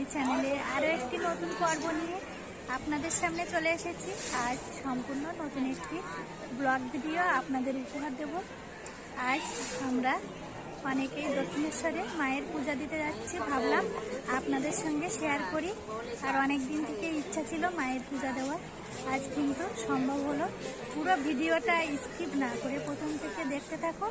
মাই চ্যানেলে আরও একটি নতুন পর্ব নিয়ে আপনাদের সামনে চলে এসেছি। আজ সম্পূর্ণ নতুন একটি ব্লগ ভিডিও আপনাদের উপহার দেব। আজ আমরা অনেকেই দক্ষিণেশ্বরে মায়ের পূজা দিতে যাচ্ছি ভাবলাম আপনাদের সঙ্গে শেয়ার করি। আর অনেক দিন থেকে ইচ্ছা ছিল মায়ের পূজা দেওয়ার। আজ কিন্তু সম্ভব হলো পুরো ভিডিওটা স্কিপ না করে প্রথম থেকে দেখতে থাকো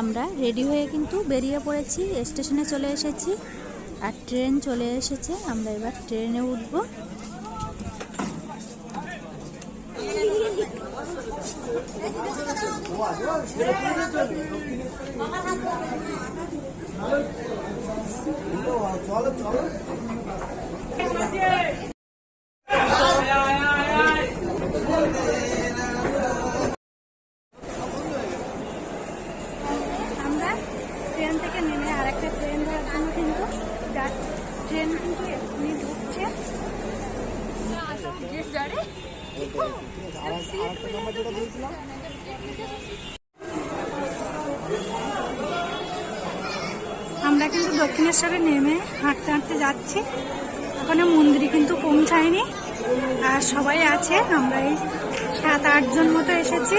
আমরা রেডি হয়ে কিন্তু বেরিয়ে পড়েছি স্টেশনে চলে এসেছি আর ট্রেন চলে এসেছে। আমরা এবার ট্রেনে উঠবো। আমরা আমরা কিন্তু দক্ষিণেশ্বরে নেমে হাঁটতে হাঁটতে যাচ্ছি। ওখানে মন্দির কিন্তু পৌঁছায়নি। আর সবাই আছে, আমরা এই সাত আটজন মতো এসেছি।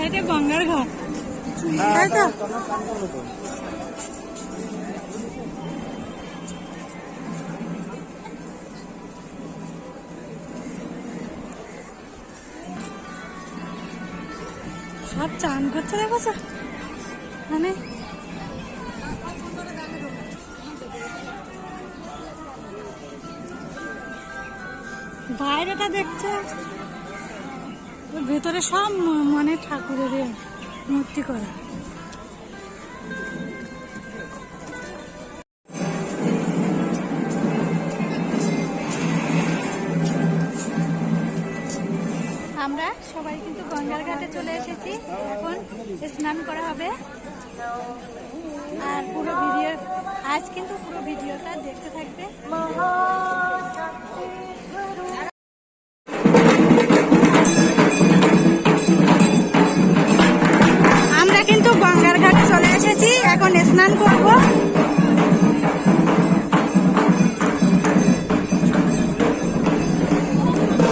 সাইডে গঙ্গার ঘাট। তাই তো? সব চান করছে দেখো মানে? বাইরেটা দেখছে। ভেতরে সব মানে ঠাকুরের মূর্তি করা। আমরা সবাই কিন্তু গঙ্গার ঘাটে চলে এসেছি। এখন স্নান করা হবে। আর পুরো ভিডিও আজ কিন্তু পুরো ভিডিওটা দেখতে থাকবে। এসেছি এখন স্নান করব।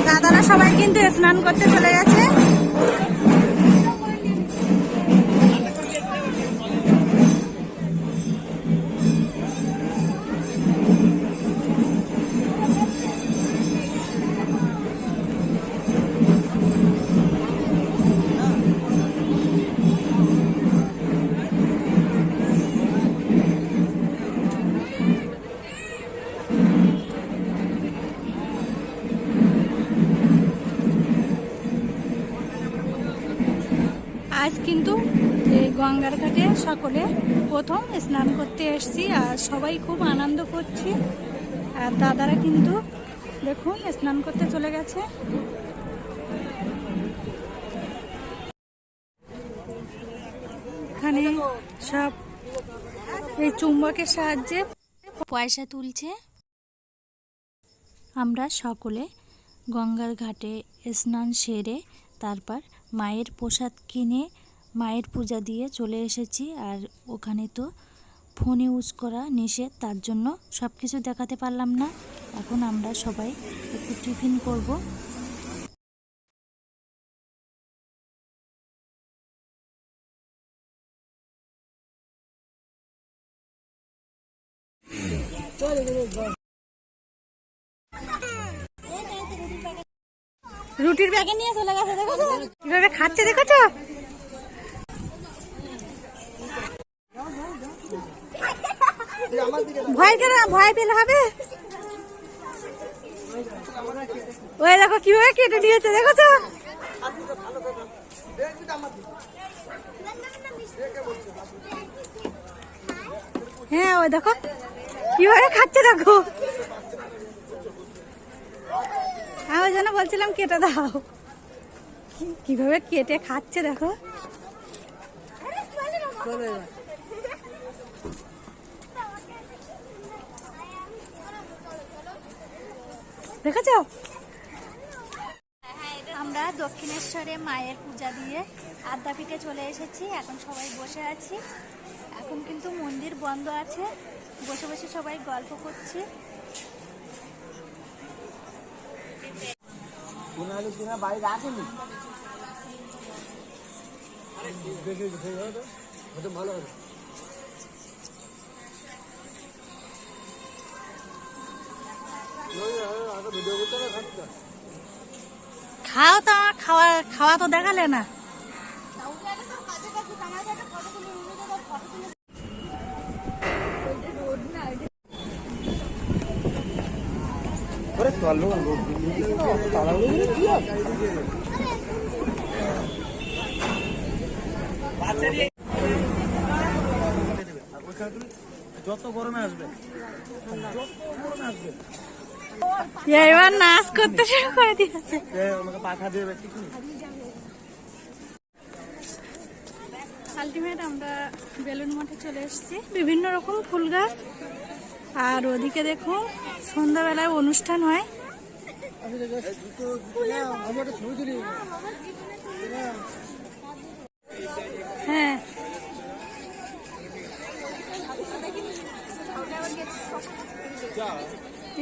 দাদারা সবাই কিন্তু স্নান করতে চলে গেছে। গঙ্গার ঘাটে সকলে প্রথম স্নান করতে এসেছি আর সবাই খুব আনন্দ করছি। আর দাদারা কিন্তু দেখুন স্নান করতে চলে গেছে। এখানে সব এই চুম্বকের সাহায্যে পয়সা তুলছে। আমরা সকলে গঙ্গার ঘাটে স্নান সেরে তারপর মায়ের প্রসাদ কিনে মায়ের পূজা দিয়ে চলে এসেছি আর ওখানে তো ফোন ইউজ করা নিষেধ, তার জন্য সব কিছু দেখাতে পারলাম না। এখন আমরা সবাই একটু টিফিন করব। রুটির ব্যাগে নিয়ে চলে গেছে দেখো কীভাবে খাচ্ছে, দেখেছ? ভয় কেন? ভয় পেলে হবে? ওই দেখো, কীভাবে কেটে নিয়েছে, দেখেছ? হ্যাঁ ওই দেখো, কীভাবে খাচ্ছে দেখো? আমি ওই জন্য বলছিলাম কেটে দাও। কীভাবে কেটে খাচ্ছে দেখো? দেখেছ আমরা দক্ষিণেশ্বরে মায়ের পূজা দিয়ে আদ্যাপীঠে চলে এসেছি এখন সবাই বসে আছি। এখন কিন্তু মন্দির বন্ধ আছে বসে বসে সবাই গল্প করছি। বাড়ি রাখেনি ভালো হবে। খাও তো খাওয়া খাওয়া তো দেখালে না। যত গরমে আসবে যত গরমে আসবে। এবার নাচ করতে শুরু করে দিয়েছে। আলটিমেট আমরা বেলুন মঠে চলে এসেছি। বিভিন্ন রকম ফুল গাছ। আর ওদিকে দেখুন, সন্ধ্যাবেলায় অনুষ্ঠান হ্যাঁ।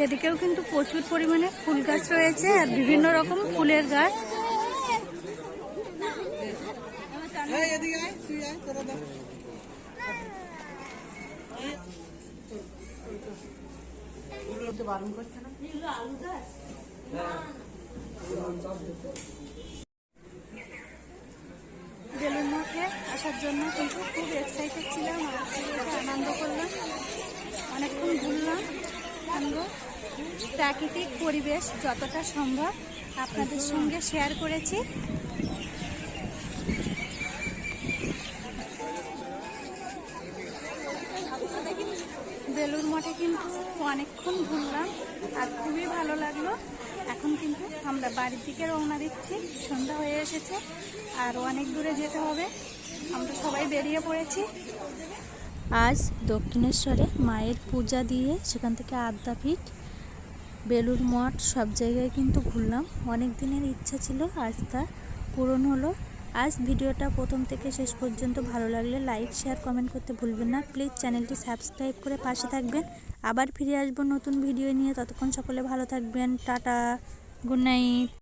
এদিকেও কিন্তু প্রচুর পরিমাণে ফুল গাছ রয়েছে আর বিভিন্ন রকম ফুলের গাছ। বেলুন আসার জন্য কিন্তু খুব এক্সাইটেড ছিলাম। আনন্দ করলাম অনেকক্ষণ ঘুরলাম আমরা প্রাকৃতিক পরিবেশ যতটা সম্ভব আপনাদের সঙ্গে শেয়ার করেছি। বেলুর মঠে কিন্তু অনেকক্ষণ ঘুরলাম আর খুবই ভালো লাগল। এখন কিন্তু আমরা বাড়ির দিকে রওনা দিচ্ছি। সন্ধ্যা হয়ে এসেছে আর অনেক দূরে যেতে হবে। আমরা সবাই বেরিয়ে পড়েছি। আজ দক্ষিণেশ্বরে মায়ের পূজা দিয়ে সেখান থেকে আদ্যাপীঠ বেলুর মঠ সব জায়গায় কিন্তু ঘুরলাম। অনেক দিনের ইচ্ছা ছিল, আজ তা পূরণ হলো। আজ ভিডিওটা প্রথম থেকে শেষ পর্যন্ত ভালো লাগলে লাইক, শেয়ার, কমেন্ট করতে ভুলবেন না। প্লিজ চ্যানেলটি সাবস্ক্রাইব করে পাশে থাকবেন। আবার ফিরে আসব নতুন ভিডিও নিয়ে। ততক্ষণ সকলে ভালো থাকবেন। Tata, good night.